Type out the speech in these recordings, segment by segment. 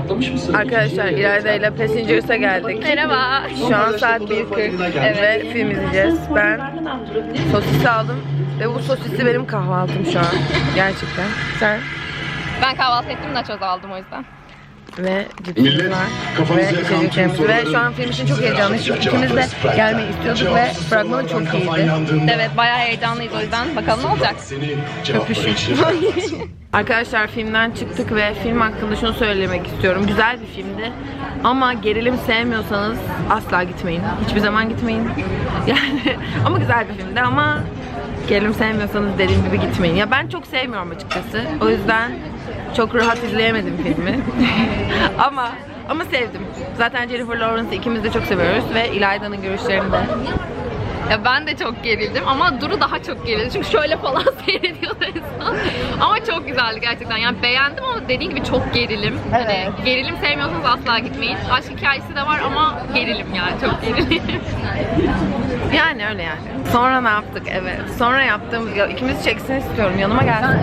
Patlamış mısın? Arkadaşlar İlayda ile Passengers'a geldik. Merhaba. Şu an saat 1.40 ve film izleyeceğiz. Ben sosis aldım ve bu sosisi benim kahvaltım şu an. Gerçekten. Sen Ben kahvaltı ettim naçoz aldım o yüzden. Ve cipsimiz Millet, var. Ve içeceklerimiz. Ve şu an film için çok heyecanlıyız. Çünkü ikimiz de gelmeyi istiyorduk ve fragmanı çok iyiydi. Evet bayağı heyecanlıyız o yüzden. Bakalım ne olacak. Öpüşün. Arkadaşlar filmden çıktık ve film hakkında şunu söylemek istiyorum. Güzel bir filmdi. Ama gerilim sevmiyorsanız asla gitmeyin. Hiçbir zaman gitmeyin. Yani ama güzel bir filmdi ama gerilim sevmiyorsanız dediğim gibi gitmeyin. Ya ben çok sevmiyorum açıkçası. O yüzden çok rahat izleyemedim filmi. ama ama sevdim. Zaten Jennifer Lawrence'ı ikimiz de çok seviyoruz ve İlayda'nın görüşlerini de Ya ben de çok gerildim ama Duru daha çok gerildi. Çünkü şöyle falan seyrediyordu en son. Ama çok güzeldi gerçekten. Yani beğendim ama dediğin gibi çok gerilim. Hani Evet. gerilim sevmiyorsanız asla gitmeyin. Aşk hikayesi de var ama gerilim yani çok gerilim. Yani öyle yani. Sonra ne yaptık? Evet. Sonra yaptığımız, ya ikimiz çeksin istiyorum. Yanıma gelsin.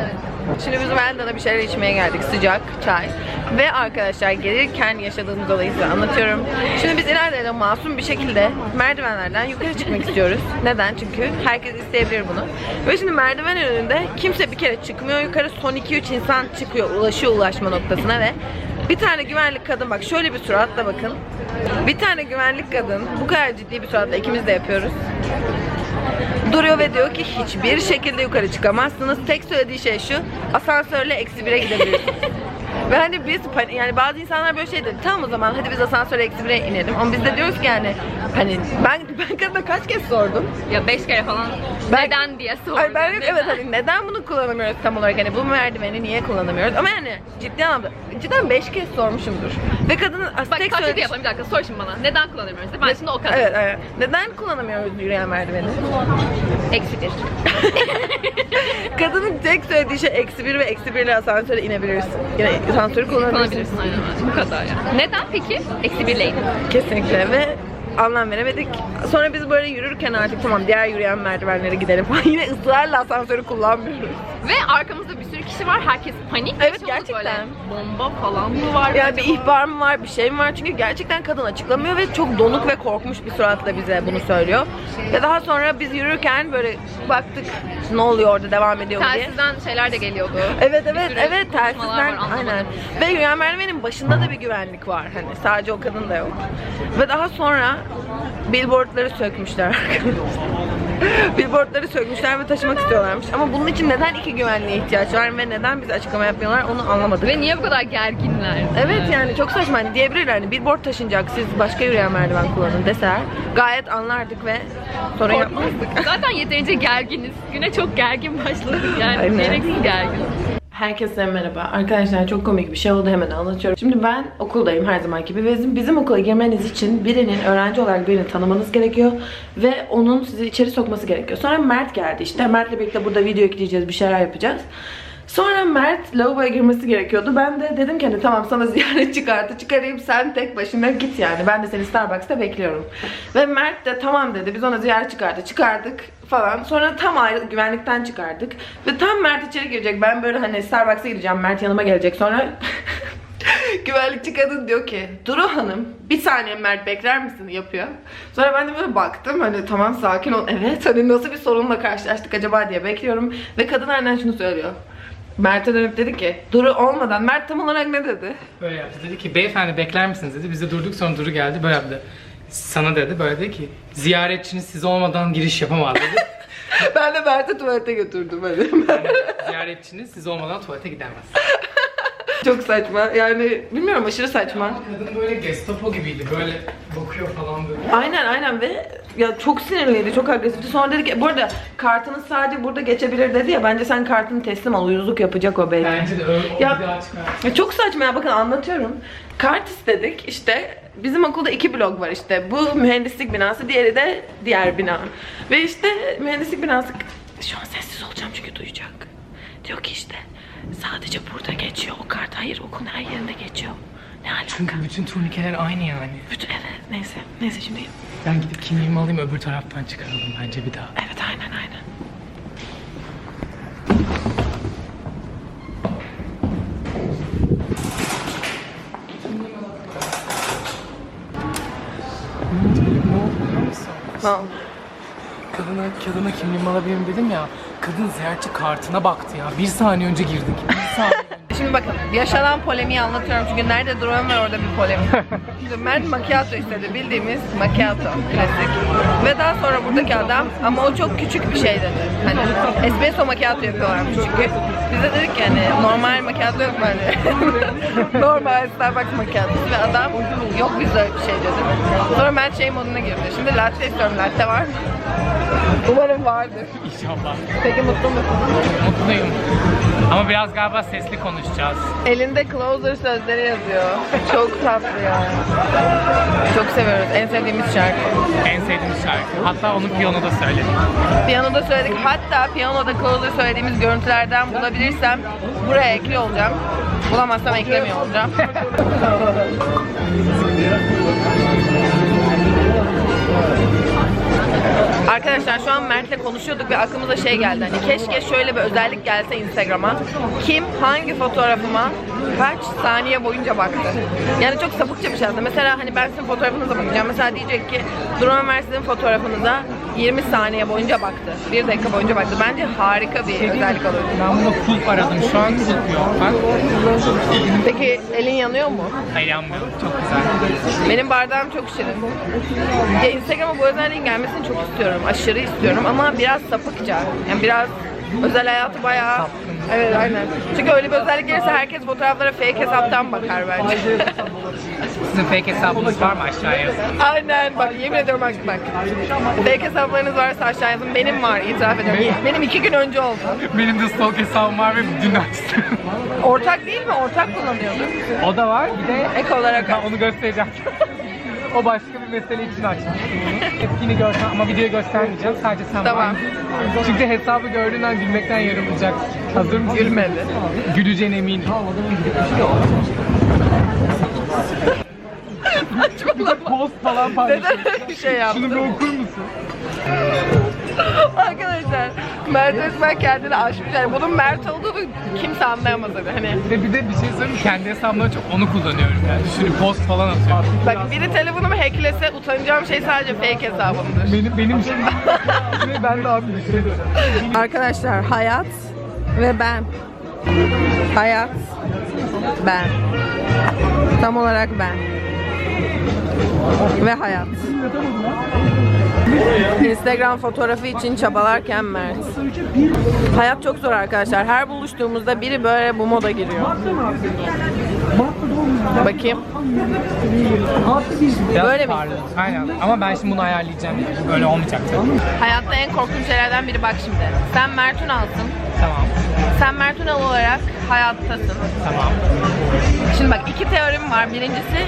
Şimdi biz Melda'da bir şeyler içmeye geldik. Sıcak, çay. Ve arkadaşlar gelirken yaşadığımız olayı size anlatıyorum. Şimdi biz ileride masum bir şekilde merdivenlerden yukarı çıkmak istiyoruz. Neden? Çünkü herkes isteyebilir bunu. Ve şimdi merdiven önünde kimse bir kere çıkmıyor yukarı. Son 2-3 insan çıkıyor, ulaşıyor ulaşma noktasına ve bir tane güvenlik kadın bak şöyle bir suratla bakın. Bir tane güvenlik kadın bu kadar ciddi bir suratla ikimiz de yapıyoruz. Duruyor ve diyor ki hiçbir şekilde yukarı çıkamazsınız. Tek söylediği şey şu. Asansörle eksi bire gidebilirsiniz. Ve hani biz yani bazı insanlar böyle şey dedi. Tamam o zaman hadi biz asansöre eksi bire inelim. Ama biz de diyoruz ki yani hani ben ben kadına kaç kez sordum. ya beş kere falan Ben- neden diye sordum. Ay ben evet hani neden bunu kullanamıyoruz tam olarak hani bu merdiveni niye kullanamıyoruz? Ama yani ciddi anlamda cidden beş kez sormuşumdur. Ve kadının as- Bak tek taklidi söylediği yapalım bir dakika sor şimdi bana. Neden kullanamıyoruz? Ben şimdi o kadar. Evet, evet. Neden kullanamıyoruz yürüyen merdiveni? Eksi bir. Kadının tek söylediği şey eksi bir ve eksi birle asansöre inebilirsin. Yani asansörü kullanabilirsin. Kullanabilirsin aynen öyle. Bu kadar yani. Neden peki? Eksi birle inin. Kesinlikle ve anlam veremedik. Sonra biz böyle yürürken artık tamam diğer yürüyen merdivenlere gidelim falan. Yine ısrarla asansörü kullanmıyoruz. Ve arkamızda bir sürü kişi var. Herkes panik. Evet, Bir gerçekten. Böyle. Bomba falan mı var? Bir acaba? ihbar mı var, bir şey mi var? Çünkü gerçekten kadın açıklamıyor ve çok donuk ve korkmuş bir suratla bize bunu söylüyor. Ve daha sonra biz yürürken böyle baktık ne oluyor orada devam ediyor mu diye. Telsizden şeyler de geliyordu. Evet Bir evet evet telsizden var, aynen. Ve yürüyen merdivenin başında da bir güvenlik var hani sadece o kadın da yok. Ve daha sonra billboardları sökmüşler arkadaşlar. billboardları sökmüşler ve taşımak istiyorlarmış. Ama bunun için neden iki güvenliğe ihtiyaç var ve neden bize açıklama yapmıyorlar onu anlamadık. Ve niye bu kadar gerginler? Evet yani çok saçma hani diyebilirler hani billboard taşınacak siz başka yürüyen merdiven kullanın deseler gayet anlardık ve sorun yapmazdık. Zaten yeterince gerginiz. Güne çok gergin başladık yani. Aynen. Gereksiz gergin. Herkese merhaba. Arkadaşlar çok komik bir şey oldu hemen anlatıyorum. Şimdi ben okuldayım her zaman gibi ve bizim, okula girmeniz için birinin öğrenci olarak birini tanımanız gerekiyor ve onun sizi içeri sokması gerekiyor. Sonra Mert geldi işte. Mert'le birlikte burada video ekleyeceğiz, bir şeyler yapacağız. Sonra Mert lavaboya girmesi gerekiyordu. Ben de dedim ki hani tamam sana ziyaretçi kartı çıkarayım sen tek başına git yani. Ben de seni Starbucks'ta bekliyorum. Ve Mert de tamam dedi. Biz ona ziyaretçi kartı çıkardık falan. Sonra tam ayrı güvenlikten çıkardık. Ve tam Mert içeri girecek. Ben böyle hani Starbucks'a gideceğim. Mert yanıma gelecek. Sonra güvenlikçi kadın diyor ki Duru Hanım bir saniye Mert bekler misin yapıyor. Sonra ben de böyle baktım hani tamam sakin ol. Evet hani nasıl bir sorunla karşılaştık acaba diye bekliyorum. Ve kadın aynen şunu söylüyor. Mert'e dönüp dedi ki Duru olmadan Mert tam olarak ne dedi? Böyle yaptı. Dedi ki beyefendi bekler misiniz dedi. Biz de durduk sonra Duru geldi böyle yaptı. Sana dedi böyle dedi ki ziyaretçiniz siz olmadan giriş yapamaz dedi. ben de Mert'i tuvalete götürdüm hani. Yani ziyaretçiniz siz olmadan tuvalete gidemez. Çok saçma yani bilmiyorum aşırı saçma. Kadın böyle Gestapo gibiydi böyle bakıyor falan böyle. Aynen aynen ve ya çok sinirliydi, çok agresifti. Sonra dedi ki bu arada kartınız sadece burada geçebilir dedi ya bence sen kartını teslim al uyuzluk yapacak o belli. Bence de öyle o Ya- bir daha çıkar. Ya çok saçma ya bakın anlatıyorum. Kart istedik işte bizim okulda iki blok var işte. Bu mühendislik binası diğeri de diğer bina. Ve işte mühendislik binası şu an sessiz olacağım çünkü duyacak. Diyor ki işte sadece burada geçiyor o kart. Hayır okulun her yerinde geçiyor. Ne alaka? Çünkü bütün turnikeler aynı yani. Bütün evet neyse neyse şimdi Ben gidip kimliğimi alayım öbür taraftan çıkaralım bence bir daha. evet aynen aynen. Tamam. Kadına, kadına kimliğimi alabilir miyim dedim ya. Kadın ziyaretçi kartına baktı ya. Bir saniye önce girdik. Bir saniye. Şimdi bakın yaşanan polemiği anlatıyorum çünkü nerede duran var orada bir polemik. Şimdi Mert macchiato istedi bildiğimiz macchiato klasik. Ve daha sonra buradaki adam ama o çok küçük bir şey dedi. Hani espresso macchiato yapıyorlarmış çünkü. Biz de dedik ki hani normal macchiato yok mu hani? normal Starbucks macchiatosu ve adam yok bizde öyle bir şey dedi. Sonra Mert şey moduna girdi. Şimdi latte istiyorum latte var mı? Umarım vardır. İnşallah. Peki mutlu musun? Mutluyum. Ama biraz galiba sesli konuşacağız. Elinde closer sözleri yazıyor. Çok tatlı ya. Çok seviyoruz. En sevdiğimiz şarkı. En sevdiğim şarkı. Hatta onu piyanoda söyledim. Piyanoda söyledik. Hatta piyanoda closer söylediğimiz görüntülerden bulabilirsem buraya ekli olacağım. Bulamazsam eklemiyor olacağım. Arkadaşlar şu an Mert'le konuşuyorduk ve aklımıza şey geldi. Hani keşke şöyle bir özellik gelse Instagram'a. Kim hangi fotoğrafıma kaç saniye boyunca baktı. Yani çok sapıkça bir şey aslında. Mesela hani ben sizin fotoğrafınıza bakacağım. Mesela diyecek ki Duran Ömer sizin fotoğrafınıza 20 saniye boyunca baktı. 1 dakika boyunca baktı. Bence harika bir özellik olur. Ben bunu kulp aradım. Şu an yok. Bak. Peki elin yanıyor mu? Hayır yanmıyor. Çok güzel. Benim bardağım çok şirin. Ya Instagram'a bu özelliğin gelmesini çok istiyorum. Aşırı istiyorum ama biraz sapıkça. Yani biraz özel hayatı bayağı... Evet aynen. Çünkü öyle bir özellik gelirse herkes fotoğraflara fake hesaptan bakar bence. Sizin fake hesabınız var mı aşağıya yazın. aynen bak yemin ediyorum bak bak. Fake hesaplarınız varsa aşağı yazın. Benim var itiraf ediyorum. Benim iki gün önce oldu. Benim de stalk hesabım var ve dün açtım. Ortak değil mi? Ortak kullanıyorduk. o da var. Bir de Ek olarak ben onu göstereceğim. o başka bir mesele için onu. Etkini görsen ama videoyu göstermeyeceğim. Sadece sen Tamam. var. Çünkü hesabı gördüğün an gülmekten yarılacak. Hazır mısın? Gülmedi. Güleceğine eminim. Post falan paylaşıyor. Neden öyle bir şey yaptın? Şunu bir okur musun? Arkadaşlar Mert resmen kendini aşmış. Yani bunun Mert olduğunu kimse anlayamaz hani. hani. Ve bir de bir şey söyleyeyim? Kendi hesabımda çok onu kullanıyorum yani. Düşünün post falan atıyorum. Bak biri telefonumu hacklese utanacağım şey sadece fake hesabımdır. Benim benim şey. Ve ben de abi düşünüyorum. Arkadaşlar hayat ve ben. Hayat, ben. Tam olarak ben. Ve hayat. Instagram fotoğrafı için çabalarken Mert. Hayat çok zor arkadaşlar. Her buluştuğumuzda biri böyle bu moda giriyor. Bakayım. Böyle mi? Aynen. Ama ben şimdi bunu ayarlayacağım. Böyle olmayacak. Hayatta en korkunç şeylerden biri bak şimdi. Sen Mert Ünal'sın. Tamam. Sen Mert Ünal olarak hayattasın. Tamam. Şimdi bak iki teorim var. Birincisi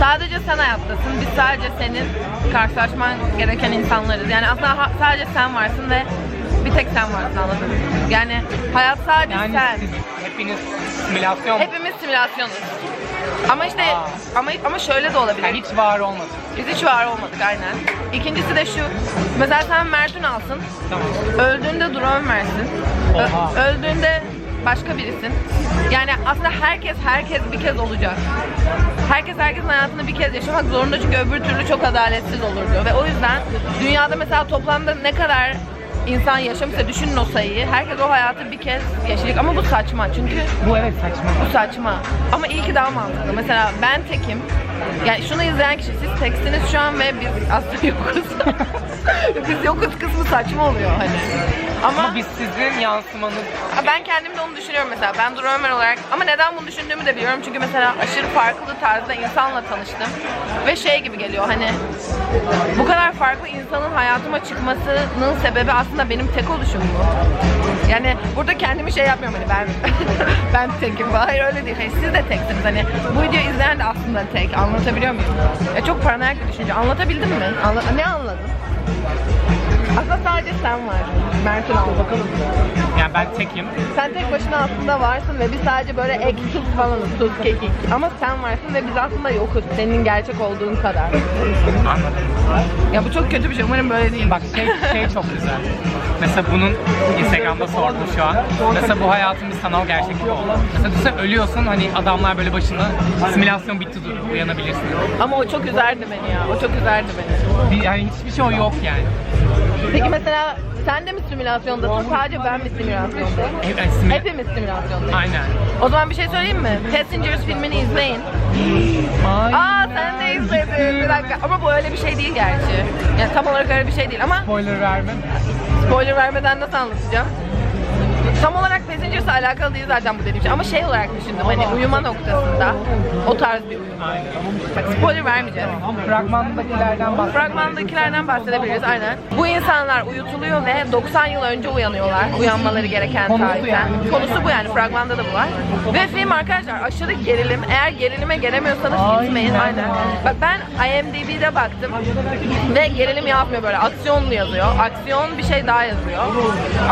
sadece sen hayattasın. Biz sadece senin karşılaşman gereken insanlarız. Yani aslında ha- sadece sen varsın ve bir tek sen varsın anladın mı? Yani hayat sadece Yani sen. siz hepiniz simülasyon mu? Hepimiz simülasyonuz. Ama işte Aa. ama ama şöyle de olabilir. Yani hiç var olmadı. Biz hiç var olmadık aynen. İkincisi de şu. Mesela sen Mert Ünal'sın. Tamam. Öldüğünde Duru Ömer'sin. Ö- Oha. öldüğünde başka birisin. Yani aslında herkes herkes bir kez olacak. Herkes herkesin hayatını bir kez yaşamak zorunda çünkü öbür türlü çok adaletsiz olurdu. Ve o yüzden dünyada mesela toplamda ne kadar insan yaşamışsa düşünün o sayıyı. Herkes o hayatı bir kez yaşayacak ama bu saçma çünkü Bu evet saçma. bu saçma. Ama iyi ki daha mantıklı. Mesela ben tekim. Yani şunu izleyen kişi siz teksiniz şu an ve biz aslında yokuz. biz yokuz kısmı saçma oluyor hani. Ama, Ama biz sizin yansımanız ben kendim de onu düşünüyorum mesela. Ben Duru Ömer olarak ama neden bunu düşündüğümü de biliyorum. Çünkü mesela aşırı farklı tarzda insanla tanıştım. Ve şey gibi geliyor hani bu kadar farklı insanın hayatıma çıkmasının sebebi aslında benim tek oluşum bu. Yani burada kendimi şey yapmıyorum hani ben ben tekim falan. Hayır öyle değil. Hayır, siz de teksiniz. Hani bu videoyu izleyen de aslında tek. Anlatabiliyor muyum? Ya çok paranoyak bir düşünce. Anlatabildim mi? Anla- ne anladın? Aslında sadece sen var. Mert'in bakalım. Yani ben tekim. Sen tek başına aslında varsın ve biz sadece böyle ek tuz falanız, tuz, kekik. Ama sen varsın ve biz aslında yokuz. Senin gerçek olduğun kadar. Anladım. Ya bu çok kötü bir şey. Umarım böyle değil. Bak şey, şey çok güzel. Mesela bunun Instagram'da sordum şu an. Mesela bu hayatın bir sanal gerçekliği oldu. Mesela düşünsene ölüyorsun hani adamlar böyle başında simülasyon bitti dur uyanabilirsin. Ama o çok üzerdi beni ya. O çok üzerdi beni. Bir, yani hiçbir şey o yok yani. Peki mesela sen de mi simülasyondasın? Sadece ben mi simülasyondayım? Simüla- Hepimiz simülasyondayız. Aynen. O zaman bir şey söyleyeyim mi? Passengers filmini izleyin. Aa sen de izledin. Bir dakika. Ama bu öyle bir şey değil gerçi. Yani tam olarak öyle bir şey değil ama Spoiler verme. spoiler vermeden nasıl anlatacağım? Tam olarak Passengers'la alakalı değil zaten bu dediğim şey. Ama şey olarak düşündüm hani uyuma noktasında o tarz bir uyum. Aynen. Bak spoiler vermeyeceğim. Fragmandakilerden bahsedelim. Fragmandakilerden bahsedebiliriz aynen. Bu insanlar uyutuluyor ve 90 yıl önce uyanıyorlar. Uyanmaları gereken tarihten. Konusu bu yani fragmanda da bu var. Ve film arkadaşlar aşırı gerilim. Eğer gerilime gelemiyorsanız gitmeyin aynen. Bak ben IMDb'de baktım ve gerilim yazmıyor böyle aksiyonlu yazıyor. Aksiyon bir şey daha yazıyor.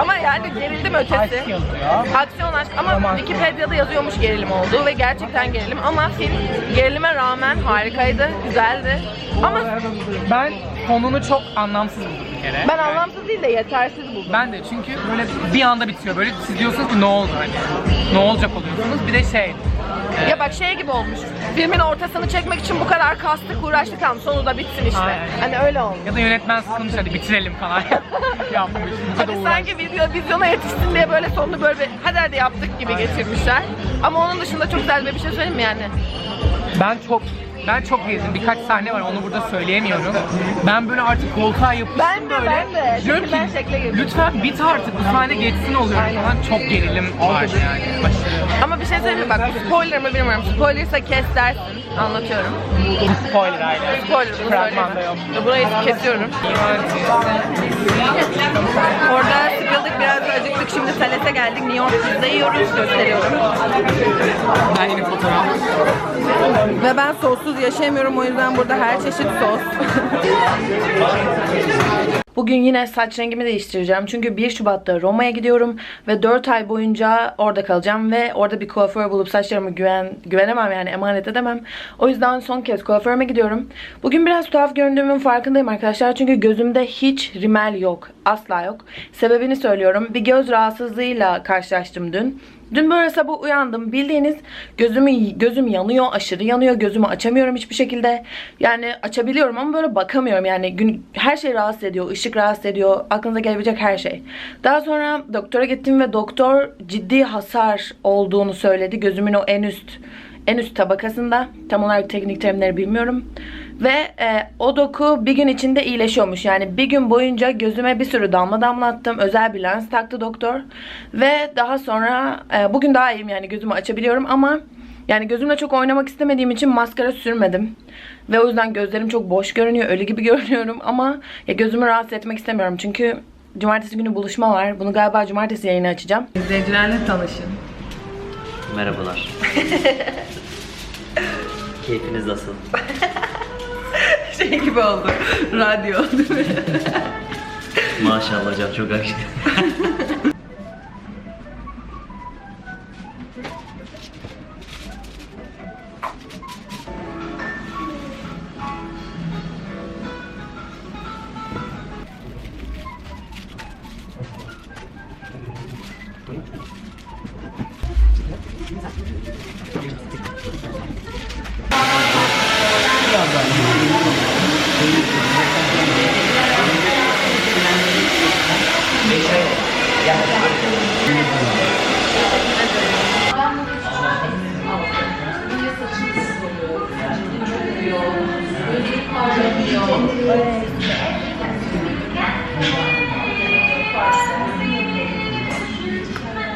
Ama yani gerildim ötesi. Yazıyor. Aksiyon aşk ama Wikipedia'da yazıyormuş gerilim olduğu ve gerçekten gerilim ama film gerilime rağmen harikaydı, güzeldi. Ama Ben sonunu çok anlamsız buldum bir kere. ben anlamsız değil de yetersiz buldum. Ben de çünkü böyle bir anda bitiyor. Böyle siz diyorsunuz ki ne oldu hani? Ne olacak oluyorsunuz? Bir de şey. Ya bak şey gibi olmuş. Filmin ortasını çekmek için bu kadar kastık uğraştık ama sonu da bitsin işte. Aynen. Hani öyle olmuş. Ya da yönetmen sıkılmış hadi bitirelim falan yapmış. Uğraş. sanki video vizyona yetişsin diye böyle sonunu böyle bir hadi hadi yaptık gibi geçirmişler. Ama onun dışında çok güzel bir şey söyleyeyim mi yani? Ben çok ben çok gezdim. Birkaç sahne var onu burada söyleyemiyorum. Ben böyle artık koltuğa yapıştım Ben de, böyle. ben de. Diyorum Şekilden ki, şekle girdim. Lütfen bit artık bu sahne geçsin oluyorum Aynen. falan. Çok gerilim var yani. Aşırı. Ama bir şey söyleyeyim mi? Bak bu spoiler mı bilmiyorum. Spoilersa kes dersin. Anlatıyorum. Spoiler aynen. Spoiler bunu Fragmanda yok. söyleyeyim. Burayı kesiyorum. Orada sıkıldık biraz acıktık. Şimdi Thales'e geldik. New York pizza yiyoruz. Gösteriyorum. Ben yine fotoğraf. Ve ben sossuz yaşayamıyorum. O yüzden burada her çeşit sos. Bugün yine saç rengimi değiştireceğim. Çünkü 1 Şubat'ta Roma'ya gidiyorum ve 4 ay boyunca orada kalacağım ve orada bir kuaför bulup saçlarımı güven güvenemem yani emanet edemem. O yüzden son kez kuaförüme gidiyorum. Bugün biraz tuhaf göründüğümün farkındayım arkadaşlar. Çünkü gözümde hiç rimel yok. Asla yok. Sebebini söylüyorum. Bir göz rahatsızlığıyla karşılaştım dün. Dün böyle sabah uyandım. Bildiğiniz gözümü gözüm yanıyor, aşırı yanıyor. Gözümü açamıyorum hiçbir şekilde. Yani açabiliyorum ama böyle bakamıyorum. Yani gün her şey rahatsız ediyor. ışık rahatsız ediyor. Aklınıza gelebilecek her şey. Daha sonra doktora gittim ve doktor ciddi hasar olduğunu söyledi. Gözümün o en üst en üst tabakasında. Tam olarak teknik terimleri bilmiyorum. Ve e, o doku bir gün içinde iyileşiyormuş. Yani bir gün boyunca gözüme bir sürü damla damlattım. Özel bir lens taktı doktor. Ve daha sonra e, bugün daha iyiyim yani gözümü açabiliyorum ama yani gözümle çok oynamak istemediğim için maskara sürmedim. Ve o yüzden gözlerim çok boş görünüyor. Ölü gibi görünüyorum ama ya gözümü rahatsız etmek istemiyorum. Çünkü cumartesi günü buluşma var. Bunu galiba cumartesi yayını açacağım. İzleyicilerle tanışın. Merhabalar. Keyfiniz nasıl? Şey gibi oldu. Radyo mi? Maşallah hocam çok aktif.